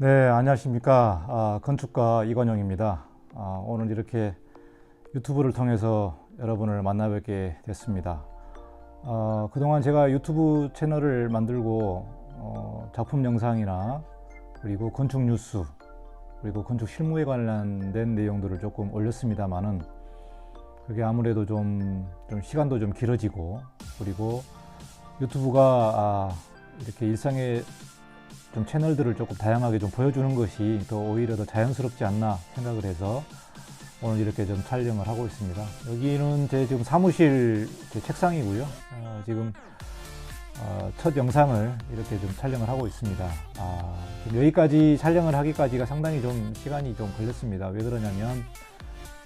네, 안녕하십니까. 아, 건축가 이건영입니다. 아, 오늘 이렇게 유튜브를 통해서 여러분을 만나 뵙게 됐습니다. 어, 그동안 제가 유튜브 채널을 만들고 어, 작품 영상이나 그리고 건축 뉴스 그리고 건축 실무에 관련된 내용들을 조금 올렸습니다만은 그게 아무래도 좀, 좀 시간도 좀 길어지고 그리고 유튜브가 아, 이렇게 일상의 좀 채널들을 조금 다양하게 좀 보여주는 것이 더 오히려 더 자연스럽지 않나 생각을 해서 오늘 이렇게 좀 촬영을 하고 있습니다. 여기는 제 지금 사무실 제 책상이고요. 어, 지금 어, 첫 영상을 이렇게 좀 촬영을 하고 있습니다. 아, 좀 여기까지 촬영을 하기까지가 상당히 좀 시간이 좀 걸렸습니다. 왜 그러냐면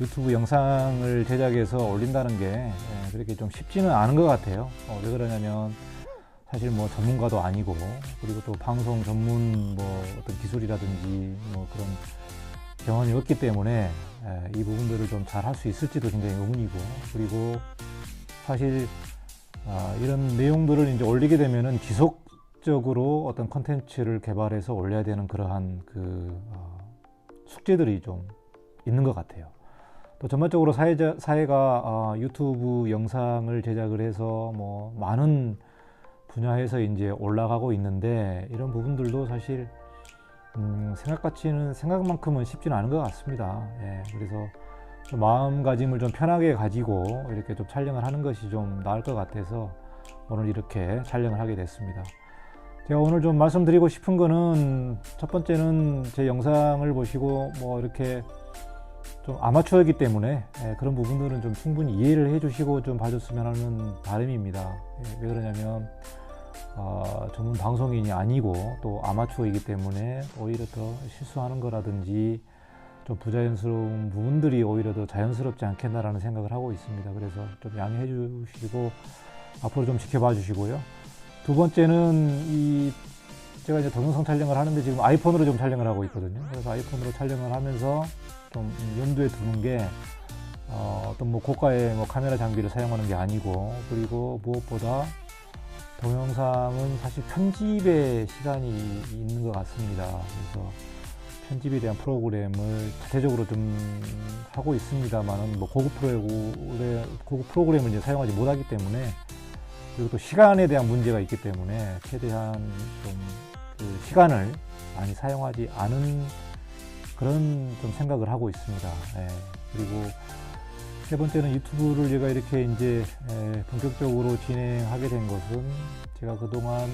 유튜브 영상을 제작해서 올린다는 게 예, 그렇게 좀 쉽지는 않은 것 같아요. 어, 왜 그러냐면 사실 뭐 전문가도 아니고 그리고 또 방송 전문 뭐 어떤 기술이라든지 뭐 그런 경험이 없기 때문에 예, 이 부분들을 좀 잘 할 수 있을지도 굉장히 의문이고 그리고 사실 아, 이런 내용들을 이제 올리게 되면은 지속적으로 어떤 컨텐츠를 개발해서 올려야 되는 그러한 그 어, 숙제들이 좀 있는 것 같아요. 또 전반적으로 사회자, 사회가 어, 유튜브 영상을 제작을 해서 뭐 많은 분야에서 이제 올라가고 있는데 이런 부분들도 사실 음, 생각같이는 생각만큼은 쉽지는 않은 것 같습니다. 예, 그래서 좀 마음가짐을 좀 편하게 가지고 이렇게 좀 촬영을 하는 것이 좀 나을 것 같아서 오늘 이렇게 촬영을 하게 됐습니다. 제가 오늘 좀 말씀드리고 싶은 거는 첫 번째는 제 영상을 보시고 뭐 이렇게 좀 아마추어이기 때문에 예, 그런 부분들은 좀 충분히 이해를 해주시고 좀 봐줬으면 하는 바람입니다. 예, 왜 그러냐면 어, 전문 방송인이 아니고 또 아마추어이기 때문에 오히려 더 실수하는 거라든지 좀 부자연스러운 부분들이 오히려 더 자연스럽지 않겠나라는 생각을 하고 있습니다. 그래서 좀 양해해 주시고 앞으로 좀 지켜봐 주시고요. 두 번째는 이 제가 이제 동영상 촬영을 하는데 지금 아이폰으로 좀 촬영을 하고 있거든요. 그래서 아이폰으로 촬영을 하면서 좀 염두에 두는 게 어, 어떤 뭐 고가의 뭐 카메라 장비를 사용하는 게 아니고 그리고 무엇보다 동영상은 사실 편집에 시간이 있는 것 같습니다. 그래서 편집에 대한 프로그램을 자체적으로 좀 하고 있습니다만은 뭐 고급 프로그램, 고급 프로그램을 이제 사용하지 못하기 때문에 그리고 또 시간에 대한 문제가 있기 때문에 최대한 좀 그 시간을 많이 사용하지 않은 그런 좀 생각을 하고 있습니다. 예. 그리고 세 번째는 유튜브를 제가 이렇게 이제 에, 본격적으로 진행하게 된 것은 제가 그동안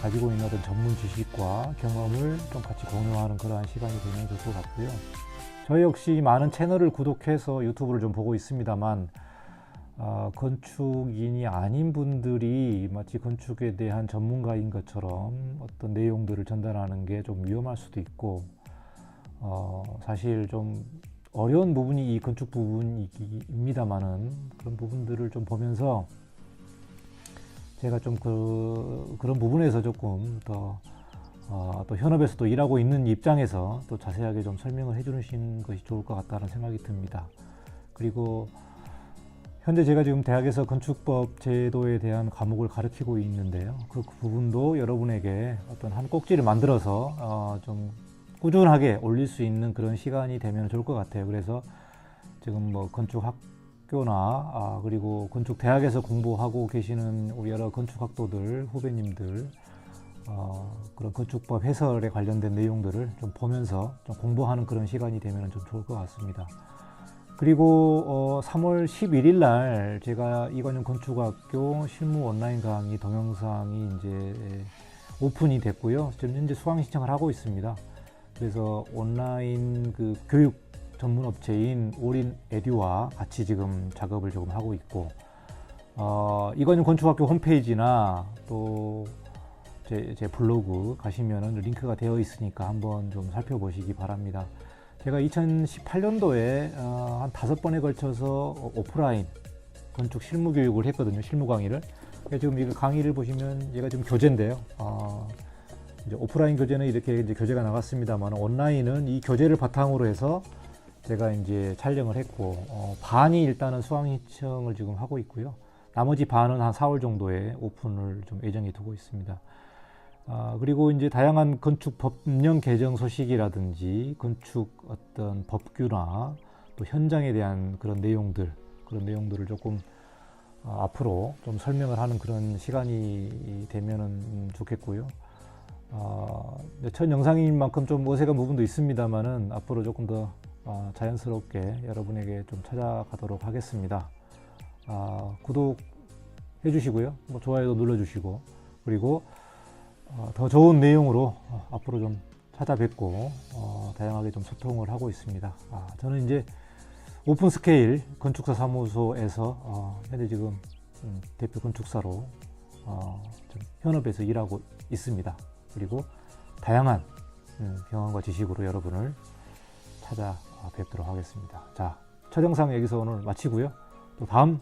가지고 있는 어떤 전문 지식과 경험을 좀 같이 공유하는 그러한 시간이 되면 좋을 것 같고요. 저 역시 많은 채널을 구독해서 유튜브를 좀 보고 있습니다만 어, 건축인이 아닌 분들이 마치 건축에 대한 전문가인 것처럼 어떤 내용들을 전달하는 게 좀 위험할 수도 있고 어, 사실 좀 어려운 부분이 이 건축 부분입니다만은 그런 부분들을 좀 보면서 제가 좀 그, 그런 부분에서 조금 더, 어, 또 현업에서 또 일하고 있는 입장에서 또 자세하게 좀 설명을 해주시는 것이 좋을 것 같다는 생각이 듭니다. 그리고 현재 제가 지금 대학에서 건축법 제도에 대한 과목을 가르치고 있는데요. 그 부분도 여러분에게 어떤 한 꼭지를 만들어서 어, 좀 꾸준하게 올릴 수 있는 그런 시간이 되면 좋을 것 같아요. 그래서 지금 뭐 건축 학교나 아, 그리고 건축 대학에서 공부하고 계시는 우리 여러 건축 학도들 후배님들 어, 그런 건축법 해설에 관련된 내용들을 좀 보면서 좀 공부하는 그런 시간이 되면 좀 좋을 것 같습니다. 그리고 어, 3월 11일 날 제가 이관영 건축학교 실무 온라인 강의 동영상이 이제 오픈이 됐고요. 지금 현재 수강 신청을 하고 있습니다. 그래서 온라인 그 교육 전문 업체인 올인 에듀와 같이 지금 작업을 조금 하고 있고 어, 이건영 건축학교 홈페이지나 또 제, 제 블로그 가시면은 링크가 되어 있으니까 한번 좀 살펴보시기 바랍니다. 제가 2018년도에 어, 한 다섯 번에 걸쳐서 오프라인 건축 실무 교육을 했거든요. 실무 강의를. 지금 이 강의를 보시면 얘가 지금 교재인데요. 어, 이제 오프라인 교재는 이렇게 이제 교재가 나갔습니다만 온라인은 이 교재를 바탕으로 해서 제가 이제 촬영을 했고 어, 반이 일단은 수강 신청을 지금 하고 있고요. 나머지 반은 한 4월 정도에 오픈을 좀 예정에 두고 있습니다. 아, 그리고 이제 다양한 건축 법령 개정 소식이라든지 건축 어떤 법규나 또 현장에 대한 그런 내용들 그런 내용들을 조금 어, 앞으로 좀 설명을 하는 그런 시간이 되면은 좋겠고요. 어, 첫 영상인 만큼 좀 어색한 부분도 있습니다만은 앞으로 조금 더 어, 자연스럽게 여러분에게 좀 찾아가도록 하겠습니다. 아, 구독해 주시고요. 뭐 좋아요도 눌러 주시고 그리고 어, 더 좋은 내용으로 어, 앞으로 좀 찾아뵙고 어, 다양하게 좀 소통을 하고 있습니다. 아, 저는 이제 오픈 스케일 건축사 사무소에서 어, 현재 지금 음, 대표 건축사로 어, 좀 현업에서 일하고 있습니다. 그리고 다양한 음, 경험과 지식으로 여러분을 찾아뵙도록 하겠습니다. 자, 첫 영상 여기서 오늘 마치고요. 또 다음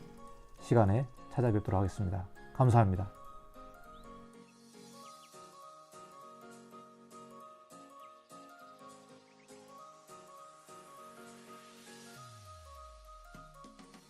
시간에 찾아뵙도록 하겠습니다. 감사합니다.